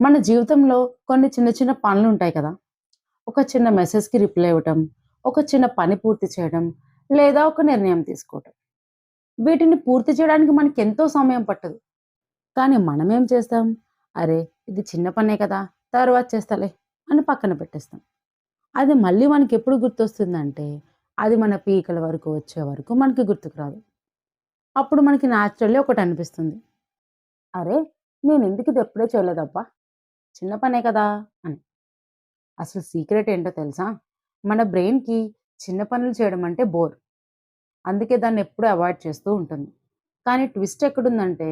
మన జీవితంలో కొన్ని చిన్న చిన్న పనులు ఉంటాయి కదా. ఒక చిన్న మెసేజ్కి రిప్లై ఇవ్వటం ఒక చిన్న పని పూర్తి చేయడం లేదా ఒక నిర్ణయం తీసుకోవటం. వీటిని పూర్తి చేయడానికి మనకి ఎంతో సమయం పట్టదు. కానీ మనం ఏం చేస్తాం? అరే ఇది చిన్న పనే కదా తర్వాత చేస్తాలే అని పక్కన పెట్టేస్తాం. అది మళ్ళీ మనకి ఎప్పుడు గుర్తొస్తుందంటే అది మన పీకల వరకు వచ్చే వరకు మనకి గుర్తుకు రాదు. అప్పుడు మనకి న్యాచురల్లీ ఒకటి అనిపిస్తుంది. అరే నేను ఎందుకు ఇది ఎప్పుడే చేయలేదబ్బా? చిన్న పనే కదా! అని. అసలు సీక్రెట్ ఏంటో తెలుసా? మన బ్రెయిన్కి చిన్న పనులు చేయడం అంటే బోర్. అందుకే దాన్ని ఎప్పుడూ అవాయిడ్ చేస్తూ ఉంటుంది. కానీ ట్విస్ట్ ఎక్కడుందంటే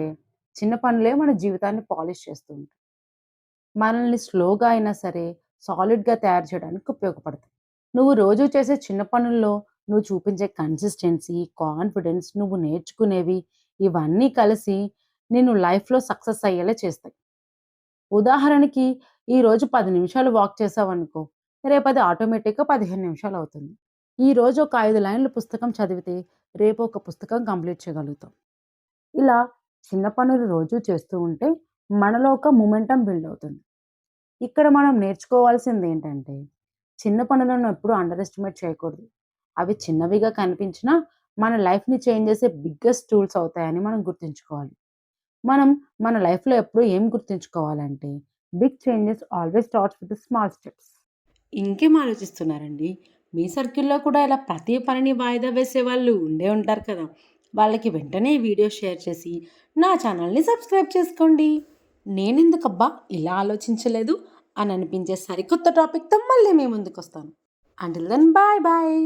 చిన్న పనులే మన జీవితాన్ని పాలిష్ చేస్తూ ఉంటాయి. మనల్ని స్లోగా అయినా సరే సాలిడ్గా తయారు చేయడానికి ఉపయోగపడతాయి. నువ్వు రోజు చేసే చిన్న పనుల్లో నువ్వు చూపించే కన్సిస్టెన్సీ కాన్ఫిడెన్స్ నువ్వు నేర్చుకునేవి ఇవన్నీ కలిసి నేను లైఫ్లో సక్సెస్ అయ్యేలా చేస్తాయి. ఉదాహరణకి ఈ రోజు పది నిమిషాలు వాక్ చేసావనుకో రేపు అది ఆటోమేటిక్గా పదిహేను నిమిషాలు అవుతుంది ఈ రోజు ఒక ఐదు లైన్ల పుస్తకం చదివితే రేపు ఒక పుస్తకం కంప్లీట్ చేయగలుగుతాం. ఇలా చిన్న పనులు రోజు చేస్తూ ఉంటే మనలో ఒక మూమెంటం బిల్డ్ అవుతుంది. ఇక్కడ మనం నేర్చుకోవాల్సింది ఏంటంటే చిన్న పనులను ఎప్పుడు అండర్ ఎస్టిమేట్ చేయకూడదు. అవి చిన్నవిగా కనిపించినా మన లైఫ్ని చేంజ్ చేసే బిగ్గెస్ట్ టూల్స్ అవుతాయని మనం గుర్తుంచుకోవాలి. మనం మన లైఫ్లో ఎప్పుడు ఏం గుర్తుంచుకోవాలంటే big changes always starts with small steps. ఇంకేం ఆలోచిస్తున్నారండి? మీ సర్కిల్లో కూడా ఇలా ప్రతి పనిని వాయిదా వేసే వాళ్ళు ఉండే ఉంటారు కదా! వాళ్ళకి వెంటనే వీడియో షేర్ చేసి నా ఛానల్ని సబ్స్క్రైబ్ చేసుకోండి. నేనెందుకబ్బా ఇలా ఆలోచించలేదు అని అనిపించే సరికొత్త టాపిక్తో మళ్ళీ మీ ముందుకు వస్తాను అంటిల్ దెన్ బాయ్ బాయ్!